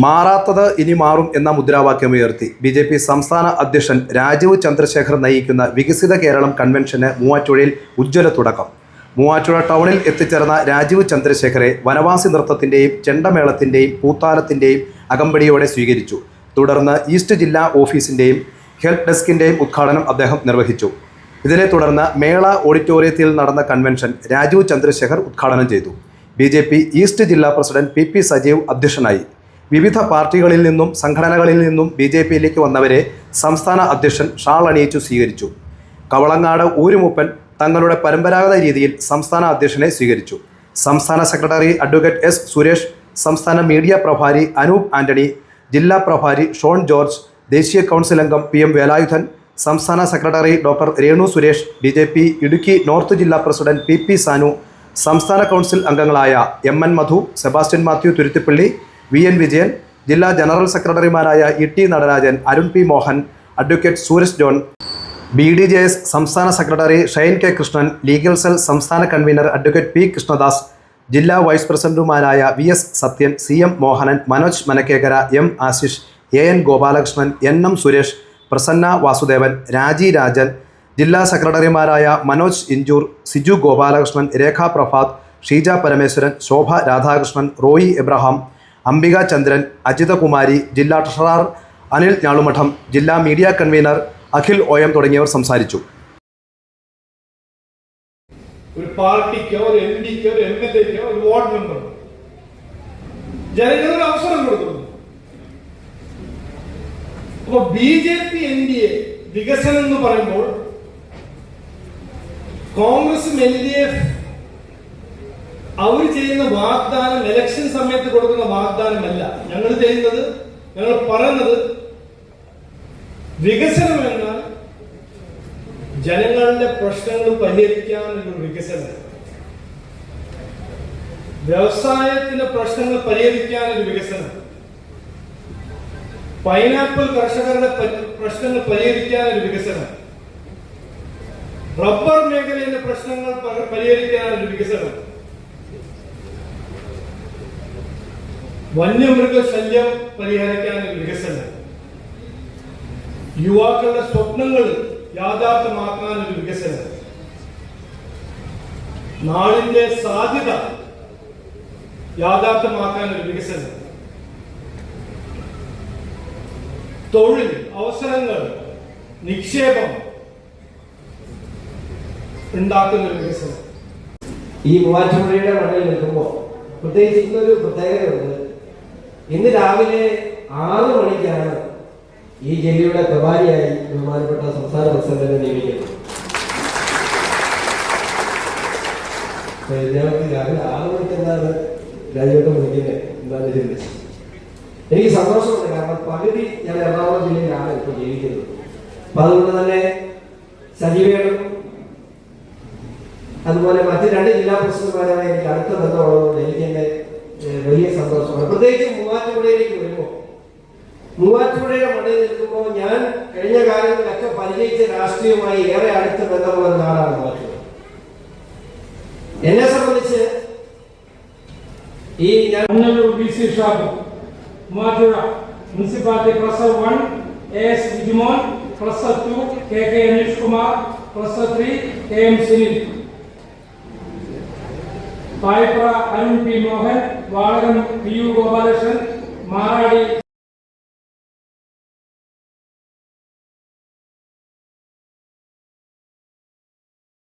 മാറാത്തത് ഇനി മാറും എന്ന മുദ്രാവാക്യം ഉയർത്തി. ബി ജെ പി സംസ്ഥാന അധ്യക്ഷൻ രാജീവ് ചന്ദ്രശേഖർ നയിക്കുന്ന വികസിത കേരളം കൺവെൻഷന് മൂവാറ്റുഴയിൽ ഉജ്ജ്വല തുടക്കം. മൂവാറ്റുഴ ടൗണിൽ എത്തിച്ചേർന്ന രാജീവ് ചന്ദ്രശേഖരെ വനവാസി നൃത്തത്തിന്റെയും ചെണ്ടമേളത്തിന്റെയും പൂത്താലത്തിന്റെയും അകമ്പടിയോടെ സ്വീകരിച്ചു. തുടർന്ന് ഈസ്റ്റ് ജില്ലാ ഓഫീസിന്റെയും ഹെൽപ്പ് ഡെസ്കിന്റെയും ഉദ്ഘാടനം അദ്ദേഹം നിർവഹിച്ചു. ഇതിനെ തുടർന്ന് മേള ഓഡിറ്റോറിയത്തിൽ നടന്ന കൺവെൻഷൻ രാജീവ് ചന്ദ്രശേഖർ ഉദ്ഘാടനം ചെയ്തു. ബി ഈസ്റ്റ് ജില്ലാ പ്രസിഡന്റ് പി സജീവ് അധ്യക്ഷനായി. വിവിധ പാർട്ടികളിൽ നിന്നും സംഘടനകളിൽ നിന്നും ബി ജെ പിയിലേക്ക് വന്നവരെ സംസ്ഥാന അധ്യക്ഷൻ ഷാൾ അണിയിച്ചു സ്വീകരിച്ചു. കവളങ്ങാട് ഊരുമുപ്പൻ തങ്ങളുടെ പരമ്പരാഗത രീതിയിൽ സംസ്ഥാന അധ്യക്ഷനെ സ്വീകരിച്ചു. സംസ്ഥാന സെക്രട്ടറി അഡ്വക്കേറ്റ് എസ് സുരേഷ് സംസ്ഥാന മീഡിയ പ്രഭാരി അനൂപ് ആന്റണി ജില്ലാ പ്രഭാരി ഷോൺ ജോർജ് ദേശീയ കൗൺസിൽ അംഗം പി എം വേലായുധൻ സംസ്ഥാന secretary doctor Renu Suresh B J P Idukki north ജില്ലാ പ്രസിഡന്റ് പി പി സാനു സംസ്ഥാന കൗൺസിൽ അംഗങ്ങളായ M N Madhu Sebastian Mathew Thuruthipally V N Vijayan ജില്ലാ ജനറൽ സെക്രട്ടറിമാരായ E T Natarajan Arun P Mohan advocate Sooraj John B D J S സംസ്ഥാന secretary Shine K Krishnan legal cell സംസ്ഥാന convener advocate P Krishnadas ജില്ലാ vice പ്രസിഡന്റുമാരായ V S Sathyan C M Mohanan Manoj Manakkekara M Ashish A N Gopalakrishnan N M Suresh Prasanna Vasudevan Raji Rajan ജില്ലാ സെക്രട്ടറിമാരായ മനോജ് ഇഞ്ചൂർ സിജു ഗോപാലകൃഷ്ണൻ രേഖാ പ്രഭാത് ഷീജ പരമേശ്വരൻ ശോഭ രാധാകൃഷ്ണൻ റോയി എബ്രഹാം അംബിക ചന്ദ്രൻ അജിതകുമാരി ജില്ലാ treasurer Anil Njalumadom ജില്ലാ media convener Akhil O തുടങ്ങിയവർ സംസാരിച്ചു. ഒരു പാർട്ടിക്കോ ഒരു എം ഡിക്കോ ഒരു എം എൽ എക്കോ ഒരു വാർഡ് മെമ്പറോ ജനങ്ങളൊരു അവസരം കൊടുക്കുന്നു. അപ്പൊ B J P N D A വികസനം എന്ന് പറയുമ്പോൾ കോൺഗ്രസും എൽ ഡി എഫ് അവർ ചെയ്യുന്ന വാഗ്ദാനം ഇലക്ഷൻ സമയത്ത് കൊടുക്കുന്ന വാഗ്ദാനമല്ല. ഞങ്ങൾ ചെയ്യുന്നത് ഞങ്ങൾ പറയുന്നത് വികസനം എന്നാൽ ജനങ്ങളുടെ പ്രശ്നങ്ങൾ പരിഹരിക്കാനുള്ള വികസനം. വ്യവസായത്തിന്റെ പ്രശ്നങ്ങൾ പരിഹരിക്കാനൊരു വികസനം. പൈനാപ്പിൾ കർഷകരുടെ പ്രശ്നങ്ങൾ പരിഹരിക്കാനൊരു വികസനം. റബ്ബർ മേഖലയിലെ പ്രശ്നങ്ങൾ പരിഹരിക്കാനൊരു വികസനം. വന്യമൃഗ ശല്യം പരിഹരിക്കാൻ വികസനം. യുവാക്കളുടെ സ്വപ്നങ്ങൾ യാഥാർത്ഥ്യമാക്കാൻ ഒരു വികസനം. നാടിന്റെ സാധ്യത യാഥാർത്ഥ്യമാക്കാൻ ഒരു വികസനം. തൊഴിൽ അവസരങ്ങൾ നിക്ഷേപം ഉണ്ടാക്കുന്ന ഒരു വികസനം. ഈ മൂവാറ്റുപുഴയുടെ മണ്ണിൽ നിൽക്കുമ്പോൾ പ്രത്യേകിച്ച് ഇന്നൊരു പ്രത്യേകതയുണ്ട്. ഇന്ന് രാവിലെ ആറ് മണിക്കാണ് ഈ ജില്ലയുടെ പ്രഭാരിയായി ബഹുമാനപ്പെട്ട സംസ്ഥാന പ്രസിഡന്റിനെ നിയമിക്കുന്നത്. രാവിലെ ആറ് മണിക്ക് എന്താണ് രാജ്യവട്ടം വിളിക്കുന്നത്? എന്താണ് ചിന്തിച്ചത് എനിക്ക് സന്തോഷമുണ്ട്. കാരണം പകുതി ഞാൻ എറണാകുളം ജില്ലയിലാണ് ഇപ്പോൾ ജീവിക്കുന്നത്. അപ്പൊ അതുകൊണ്ട് തന്നെ സജീവേണം അതുപോലെ മറ്റ് രണ്ട് ജില്ലാ പ്രസിഡന്റുമാരായ എനിക്ക് അടുത്ത ബന്ധമുള്ളതുകൊണ്ട് എനിക്ക് ഏഹ്, വലിയ സന്തോഷമാണ് പ്രത്യേകിച്ച് മൂവാറ്റുപുഴയിലേക്ക് വരുമ്പോൾ മൂവാറ്റുപുഴയുടെ മണ്ണിൽ നിൽക്കുമ്പോൾ ഞാൻ കഴിഞ്ഞ കാലങ്ങളിലൊക്കെ പരിചയിച്ച രാഷ്ട്രീയവുമായി ഏറെ അടുത്ത ബന്ധമുള്ള നാടാണ് മൂവാറ്റുപുഴ എന്നെ സംബന്ധിച്ച് ഈ ഞാൻ Honorable BC Shabu, Madura, Municipality Cluster 1, AS Vijimon, Cluster 2, KK Anish Kumar, Cluster 3, KM Sunil. Payipra Arun P Mohan വാടകം P U Gopalakrishnan Maradi